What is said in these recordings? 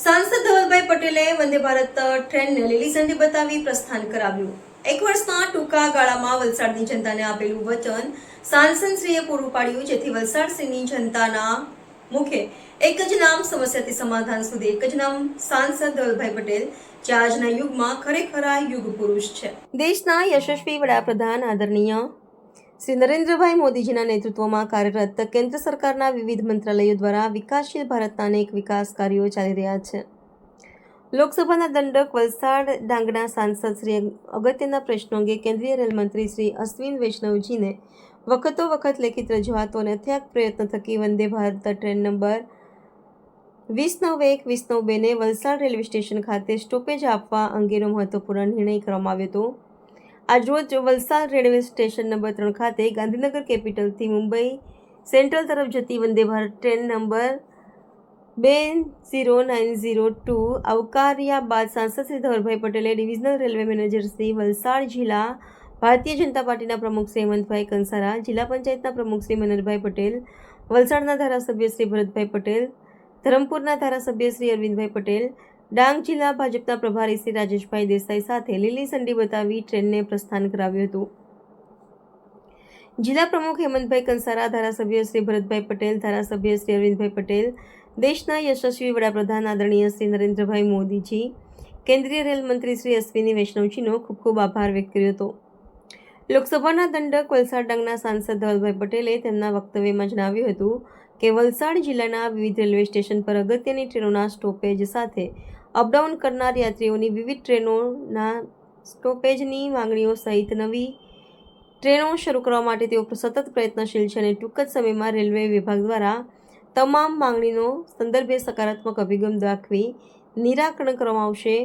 સાંસદ ધવલભાઈ પટેલે વંદે ભારત ટ્રેનને લીલી ઝંડી બતાવી પ્રસ્થાન કરાવ્યું. એક વર્ષના ટૂંકા ગાળામાં વલસાડની જનતાને આપેલું વચન સાંસદશ્રીએ પૂરું પાડ્યું, જેથી વલસાડની જનતાના મુખે એક જ નામ સમસ્યાથી સમાધાન સુધી, એક જ નામ સાંસદ ધવલભાઈ પટેલ, જે આજના યુગમાં ખરેખરા યુગ પુરુષ છે. દેશના યશસ્વી વડાપ્રધાન, આદરણીય શ્રી નરેન્દ્રભાઈ મોદીજીના નેતૃત્વમાં કાર્યરત કેન્દ્ર સરકારના વિવિધ મંત્રાલયો દ્વારા વિકાસશીલ ભારતના અનેક વિકાસ કાર્યો ચાલી રહ્યા છે. લોકસભાના દંડક વલસાડ ડાંગના સાંસદ શ્રી અગત્યના પ્રશ્નો અંગે કેન્દ્રીય રેલ મંત્રી શ્રી અશ્વિન વૈષ્ણવજીને વખતો વખત લેખિત રજૂઆતો અને અથ્યાગ પ્રયત્ન થકી વંદે ભારત ટ્રેન નંબર વીસ નવ એક વીસ નવ બેને વલસાડ રેલવે સ્ટેશન ખાતે સ્ટોપેજ આપવા અંગેનો મહત્વપૂર્ણ નિર્ણય કરવામાં આવ્યો હતો. આજરોજ વલસાડ રેલવે સ્ટેશન નંબર ત્રણ ખાતે ગાંધીનગર કેપિટલથી મુંબઈ સેન્ટ્રલ તરફ જતી વંદે ભારત ટ્રેન નંબર બે ઝીરો નાઇન ઝીરો ટુ આવકાર્યા બાદ સાંસદ શ્રી ધવરભાઈ પટેલે divisional railway manager Shri Valsad જિલ્લા ભારતીય જનતા પાર્ટીના પ્રમુખ શ્રી હેમંતભાઈ કંસારા, જિલ્લા પંચાયતના પ્રમુખ શ્રી મનોહરભાઈ પટેલ, વલસાડના ધારાસભ્ય શ્રી ભરતભાઈ પટેલ, ધરમપુરના ધારાસભ્ય શ્રી અરવિંદભાઈ પટેલ ડાંગ જિલ્લા ભાજપના પ્રભારી શ્રી રાજેશભાઈ દેસાઈ સાથે લીલી સંડી બતાવી ટ્રેનને પ્રસ્થાન કરાવ્યું હતું. જિલ્લા પ્રમુખ હેમંતભાઈ કંસારા, ધારાસભ્ય શ્રી ભરતભાઈ પટેલ, ધારાસભ્ય શ્રી અરવિંદભાઈ પટેલ, દેશના યશસ્વી વડાપ્રધાન આદરણીય શ્રી નરેન્દ્રભાઈ મોદીજી, કેન્દ્રીય રેલ મંત્રી શ્રી અશ્વિની વૈષ્ણવજીનો ખૂબ ખૂબ આભાર વ્યક્ત કર્યો હતો. લોકસભાના દંડક વલસાડ ડાંગના સાંસદ ધવલભાઈ પટેલે તેમના વક્તવ્યમાં જણાવ્યું હતું કે વલસાડ જિલ્લાના વિવિધ રેલવે સ્ટેશન પર અગત્યની ટ્રેનોના સ્ટોપેજ સાથે અપડાઉન કરનાર યાત્રીઓની વિવિધ ટ્રેનોના સ્ટોપેજની માંગણીઓ સહિત નવી ટ્રેનો શરૂ કરવા માટે તેઓ સતત પ્રયત્નશીલ છે અને ટૂંક જ સમયમાં રેલવે વિભાગ દ્વારા તમામ માંગણીનો સંદર્ભે સકારાત્મક અભિગમ દાખવી નિરાકરણ કરવામાં આવશે.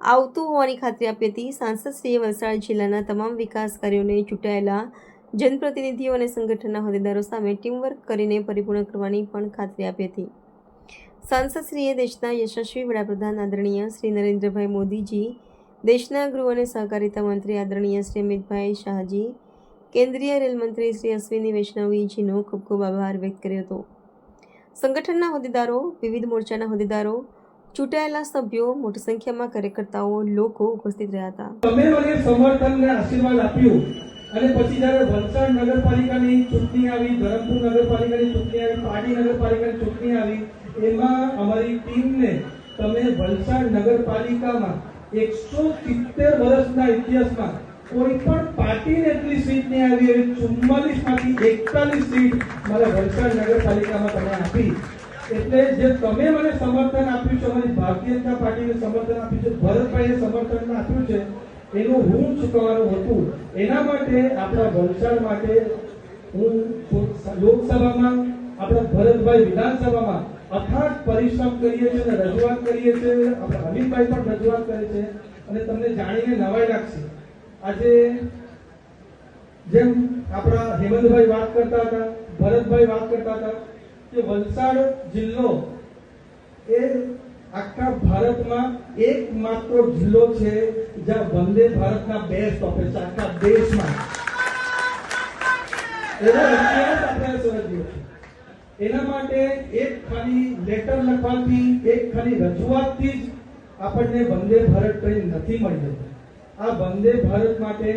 આવતું હોવાની ખાતરી આપી હતી સાંસદશ્રીએ વલસાડ જિલ્લાના તમામ વિકાસ કાર્યોને ચૂંટાયેલા જનપ્રતિનિધિઓ અને સંગઠનના હોદ્દેદારો સામે ટીમવર્ક કરીને પરિપૂર્ણ કરવાની પણ ખાતરી આપી હતી. સાંસદશ્રીએ દેશના યશસ્વી વડાપ્રધાન આદરણીય શ્રી નરેન્દ્રભાઈ મોદીજી, દેશના ગૃહ અને સહકારિતા મંત્રી આદરણીય શ્રી અમિતભાઈ શાહજી, કેન્દ્રીય રેલમંત્રી શ્રી અશ્વિની વૈષ્ણવીજીનો ખૂબ ખૂબ આભાર વ્યક્ત કર્યો હતો. સંગઠનના હોદ્દેદારો, વિવિધ મોરચાના હોદ્દેદારો, ચૂંટાયેલા સભ્યો, મોટી સંખ્યામાં કાર્યકર્તાઓ, લોકો ઉપસ્થિત રહ્યા હતા. તમે મને સમર્થન ને આશીર્વાદ આપ્યું અને પછી જ્યારે વલસાડ નગરપાલિકાની ચૂંટણી આવી, ધરમપુર નગરપાલિકાની ચૂંટણી આવી પાટી નગરપાલિકાની ચૂંટણી આવી એમાં અમારી ટીમને તમે વલસાડ નગરપાલિકામાં એકસો સિત્તેર વર્ષના ઇતિહાસમાં કોઈ પણ પાર્ટીને એટલી સીટ નહીં આવી એવી ચુમ્માલીસમાંથી એકતાલીસ સીટ મારા વલસાડ નગરપાલિકામાં તમે આપી. એટલે જે તમે મને સમર્થન આપ્યું છે, અમારી ભારતીય જનતા પાર્ટીને સમર્થન આપ્યું છે, ભરતભાઈએ સમર્થન આપ્યું છે, એનું ઋણ ચૂકવવાનું હતું. એના માટે આપણા વલસાડ માટે હું લોકસભામાં, આપણા ભરતભાઈ વિધાનસભામાં અથાગ પરિશ્રમ કરીએ છીએ રજૂઆત કરીએ છીએ, આપણે હમીદભાઈ પણ રજૂઆત કરે છે અને તમને જાણીને નવાઈ લાગશે. આજે જેમ આપણા હેમંતભાઈ વાત કરતા હતા, ભરતભાઈ વાત કરતા હતા, કે વલસાડ જિલ્લો એ આખા ભારતમાં એકમાત્ર જિલ્લો છે જ્યાં વંદે ભારતના બે સ્ટોપેજ આખા દેશમાં. એનો ઇતિહાસ આપણે સમજ્યો છે એના માટે એક ખાલી લેટર લખવાથી, એક ખાલી રજૂઆતથી જ આપણને વંદે ભારત ટ્રેન નથી મળી જતી આ વંદે ભારત માટે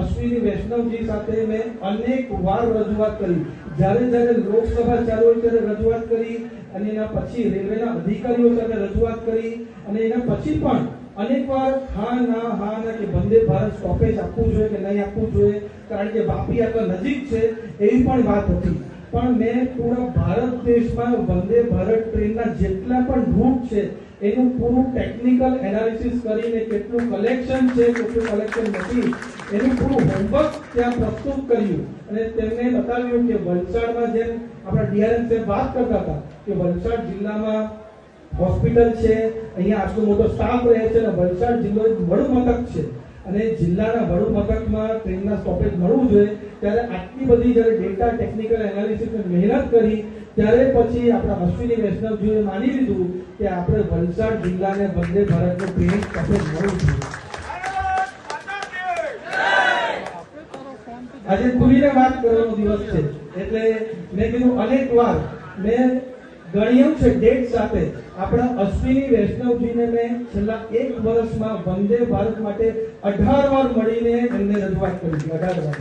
અશ્વિની વૈષ્ણવજી સાથે મેં અનેક વાર રજૂઆત કરી. જ્યારે જ્યારે લોકસભા ચાલુ હોય ત્યારે રજૂઆત કરી, અને એના પછી રેલવેના અધિકારીઓ સાથે રજૂઆત કરી, અને એના પછી પણ અનેક વાર હા, ના હા, ના કે વંદે ભારત સ્ટોપેજ આપવું જોઈએ કે નહીં આપવું જોઈએ, કારણ કે વાપી આટલા નજીક છે, એવી પણ વાત હતી. પણ મેં પૂરા ભારત દેશમાં વંદે ભારત ટ્રેનના જેટલા પણ રૂટ છે, એનું પૂરું ટેકનિકલ એનાલિસિસ કરીને કેટલું કલેક્શન છે, કેટલું કલેક્શન નથી, એનું પૂરું હોમવર્ક ત્યાં પ્રસ્તુત કર્યું. અને તેમને બતાવ્યું કે વલસાડમાં જેમ આપણા ડીઆરએમ સાહેબ વાત કરતા હતા કે વલસાડ જિલ્લામાં હોસ્પિટલ છે, અહીંયા આટલો મોટો સ્ટાફ રહે છે અને વલસાડ જિલ્લો એક વડુ મથક છે. અને જિલ્લાના વડુ મથકમાં ટ્રેનના સ્ટોપેજ મળવું જોઈએ, ત્યારે આટલી બધી જ્યારે ડેટા ટેકનિકલ એનાલિસિસ મહેનત કરી, ત્યારે પછી આપણા અશ્વિની વૈષ્ણવજીએ માની લીધું કે આપણે વલસાડ જિલ્લાને વંદે ભારતનું ટ્રેન સ્ટોપેજ મળવું જોઈએ. આજે ખુલીને વાત કરવાનો દિવસ છે. એટલે મેં કીધું અનેક વાર મેં ગણ્યું છે ડેટ સાથે આપણા અશ્વિની વૈષ્ણવજીને મેં છેલ્લા એક વર્ષમાં વંદે ભારત માટે અઢાર વાર મળીને એમને રજૂઆત કરી હતી, અઢાર વાર.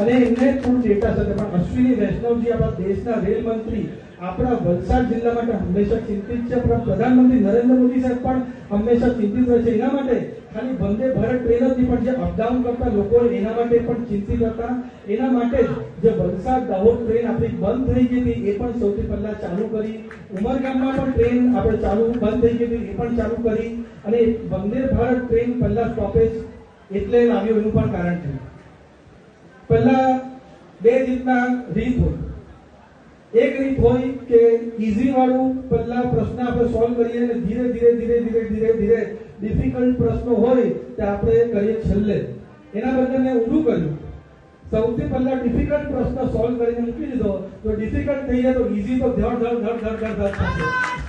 અને એમને થોડું ડેટા સાથે પણ અશ્વિની, વૈષ્ણવજી, આપણા દેશના રેલ મંત્રી, આપણા વલસાડ જિલ્લા માટે હંમેશા ચિંતિત છે. આપણા પ્રધાનમંત્રી નરેન્દ્ર મોદી સાહેબ પણ હંમેશા ચિંતિત રહે છે. એના માટે ખાલી વંદે ભારત ટ્રેન જ પણ જે અપડાઉન કરતા લોકો એના માટે પણ ચિંતિત હતા. એના માટે જ જે વલસાડ દાહોદ ટ્રેન આપણી બંધ થઈ ગઈ હતી, એ પણ સૌથી પહેલા ચાલુ કરી. ઉમરગામમાં પણ ટ્રેન આપણે ચાલુ બંધ થઈ ગઈ હતી, એ પણ ચાલુ કરી. અને વંદે ભારત ટ્રેન પહેલા સ્ટોપેજ એટલે લાવ્યો, એનું પણ કારણ છે. પહેલા બે રીતના રીત હોય. એક રીત હોય કે ઈઝી વાળું પહેલા પ્રશ્ન આપણે સોલ્વ કરીએ અને ધીરે ધીરે ધીરે ધીરે ધીરે ધીરે ડિફિકલ્ટ પ્રશ્નો હોય તે આપણે કરીએ છેલ્લે. એના બદલે મેં ઊંધું કર્યું. સૌથી પહેલા ડિફિકલ્ટ પ્રશ્ન સોલ્વ કરીને મૂકી દીધો. તો ડિફિકલ્ટ થઈ જાય તો ઈઝી તો ધડ ધડ ધડ ધડ ધડ ધડ થશે